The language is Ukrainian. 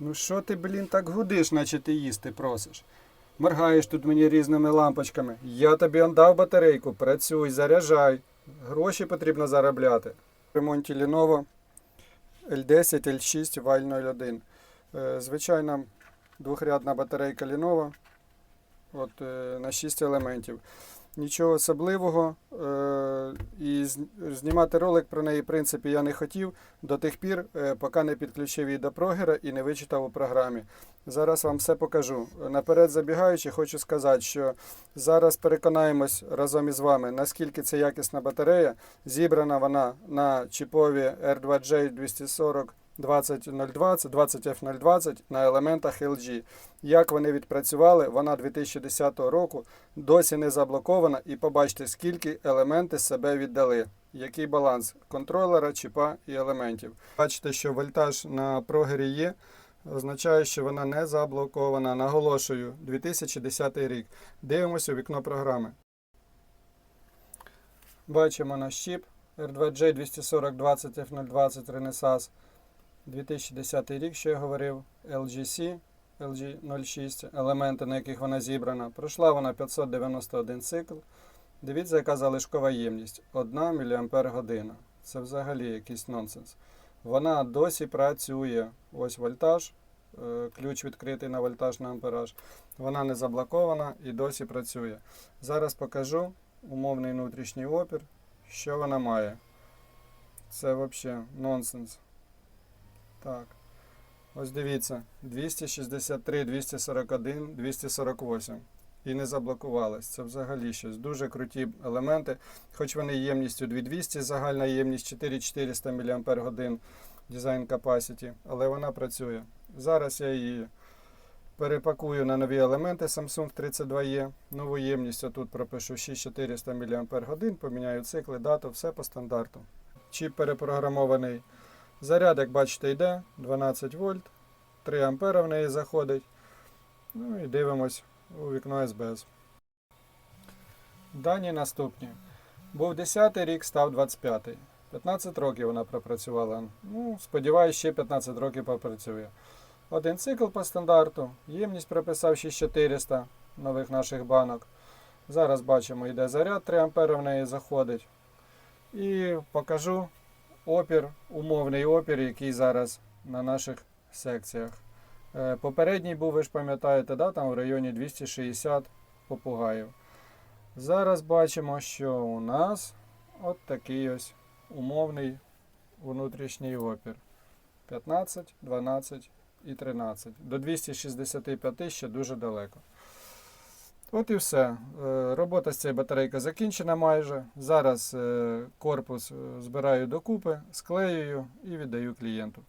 Ну що ти, блін, так гудиш, наче ти їсти просиш? Моргаєш тут мені різними лампочками. Я тобі дав батарейку, працюй, заряджай. Гроші потрібно заробляти. В ремонті Lenovo L10, L6, Валь 01. Е, Звичайна двохрядна батарейка Lenovo от, е, на 6 елементів. Нічого особливого. Е, і знімати ролик про неї, в принципі, я не хотів до тих пір, е, поки не підключив її до прогера і не вичитав у програмі. Зараз вам все покажу. Наперед забігаючи, хочу сказати, що зараз переконаємось разом із вами, наскільки це якісна батарея. Зібрана вона на чіпові R2J 240 20020, 20F020 на елементах LG. Як вони відпрацювали, вона 2010 року досі не заблокована. І побачите, скільки елементи себе віддали. Який баланс контролера, чіпа і елементів. Бачите, що вольтаж на прогері є, означає, що вона не заблокована. Наголошую, 2010 рік. Дивимося у вікно програми. Бачимо наш чіп R2J 240 20 F020 Renesas. 2010 рік, що я говорив, LGC LG 06, елементи, на яких вона зібрана. Пройшла вона 591 цикл. Дивіться, яка залишкова ємність 1 мАч. Це взагалі якийсь нонсенс. Вона досі працює. Ось вольтаж, е, ключ відкритий на вольтаж на ампераж. Вона не заблокована і досі працює. Зараз покажу умовний внутрішній опір, що вона має. Це взагалі нонсенс. Так. Ось дивіться, 263, 241, 248. І не заблокувалось. Це взагалі щось. Дуже круті елементи. Хоч вони ємністю 2200, загальна ємність 4400 мАч Design Capacity, але вона працює. Зараз я її перепакую на нові елементи Samsung 32E. Нову ємність отут пропишу 6400 мАч, поміняю цикли, дату, все по стандарту. Чіп перепрограмований. Заряд, як бачите, йде 12 вольт, 3 ампера в неї заходить. Ну і дивимось у вікно SBS. Дані наступні. Був 10 рік, став 25. 15 років вона пропрацювала. Ну, сподіваюсь, ще 15 років попрацює. Один цикл по стандарту. Ємність прописав 6400 нових наших банок. Зараз бачимо, йде заряд 3 ампера в неї заходить. І покажу опір, умовний опір, який зараз на наших секціях. Е, Попередній був, ви ж пам'ятаєте, да, там в районі 260 попугаїв. Зараз бачимо, що у нас от такий ось умовний внутрішній опір. 15, 12 і 13. До 265 ще дуже далеко. От і все. Е, Робота з цією батарейкою закінчена майже. Зараз е, корпус е, збираю докупи, склеюю і віддаю клієнту.